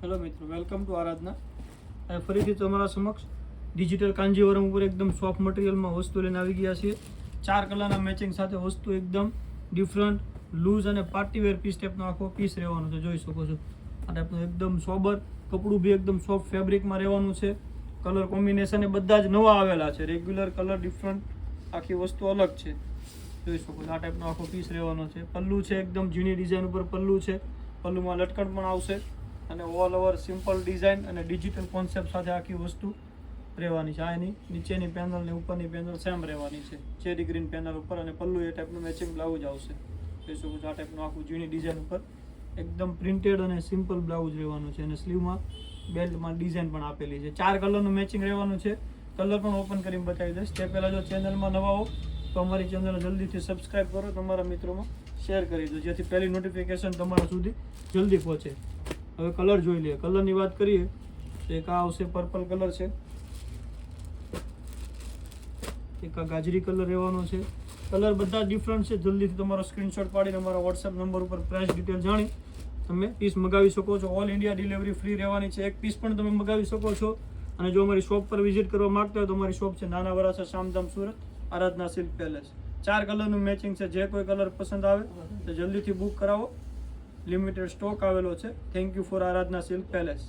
Hello મિત્રો welcome to આરાધના અને ફરીથી તમારા સમક્ષ ડિજિટલ કાંજીવરમ ઉપર એકદમ સોફ્ટ મટીરિયલમાં વસ્તુ લઈને આવી ગયા છીએ. ચાર કલરના મેચિંગ સાથે વસ્તુ એકદમ ડિફરન્ટ લૂઝ અને પાર્ટીવેર પીસ ટાઈપનો આખો પીસ રહેવાનો છે, જોઈ શકો છો. આ ટાઈપનું એકદમ સોબર કપડું બી એકદમ સોફ્ટ ફેબ્રિકમાં રહેવાનું છે. કલર કોમ્બિનેશન એ બધા જ નવા આવેલા છે. રેગ્યુલર કલર ડિફરન્ટ આખી વસ્તુ અલગ છે. જોઈ શકો છો, આ ટાઈપનો આખો પીસ રહેવાનો છે. પલ્લુ છે, એકદમ ઝીણી ડિઝાઇન ઉપર પલ્લું છે. પલ્લુમાં લટકણ પણ આવશે. અને ઓલ ઓવર સિમ્પલ ડિઝાઇન અને ડિજિટલ કોન્સેપ્ટ સાથે આખી વસ્તુ રહેવાની છે. આ એની નીચેની પેનલ ને ઉપરની પેનલ સેમ રહેવાની છે. ચેરી ગ્રીન પેનલ ઉપર અને પલ્લુ એ ટાઈપનું મેચિંગ બ્લાઉઝ આવશે. જોઈ શકો આ ટાઈપનું આખું ઝીણી ડિઝાઇન ઉપર એકદમ પ્રિન્ટેડ અને સિમ્પલ બ્લાઉઝ રહેવાનું છે. અને સ્લીવમાં બેલ્ટમાં ડિઝાઇન પણ આપેલી છે. ચાર કલરનું મેચિંગ રહેવાનું છે. કલર પણ ઓપન કરીને બતાવી દઈશ. તે પહેલાં જો ચેનલમાં નવા હો, તો અમારી ચેનલ જલ્દીથી સબસ્ક્રાઇબ કરો. તમારા મિત્રોમાં શેર કરી દો, જેથી પહેલી નોટિફિકેશન તમારા સુધી જલ્દી પહોંચે. હવે કલર જોઈ લઈએ. કલરની વાત કરીએ, તો એક આ આવશે પર્પલ કલર છે. એક આ ગાજરી કલર રહેવાનો છે. કલર બધા ડિફરન્ટ છે. જલ્દીથી તમારો સ્ક્રીનશોટ પાડીને અમારા વોટ્સએપ નંબર ઉપર પ્રાઇસ ડિટેલ જાણી તમે પીસ મગાવી શકો છો. ઓલ ઇન્ડિયા ડિલિવરી ફ્રી રહેવાની છે. એક પીસ પણ તમે મગાવી શકો છો. અને જો અમારી શોપ પર વિઝિટ કરવા માગતા હોય તો અમારી શોપ છે નાના વરાસા શામધામ, સુરત, આરાધના સિલ્ક પેલેસ ચાર કલરનું મેચિંગ છે. જે કોઈ કલર પસંદ આવે તો જલ્દીથી બુક કરાવો. લિમિટેડ સ્ટોક આવેલો છે. Thank you for Aradhana silk palace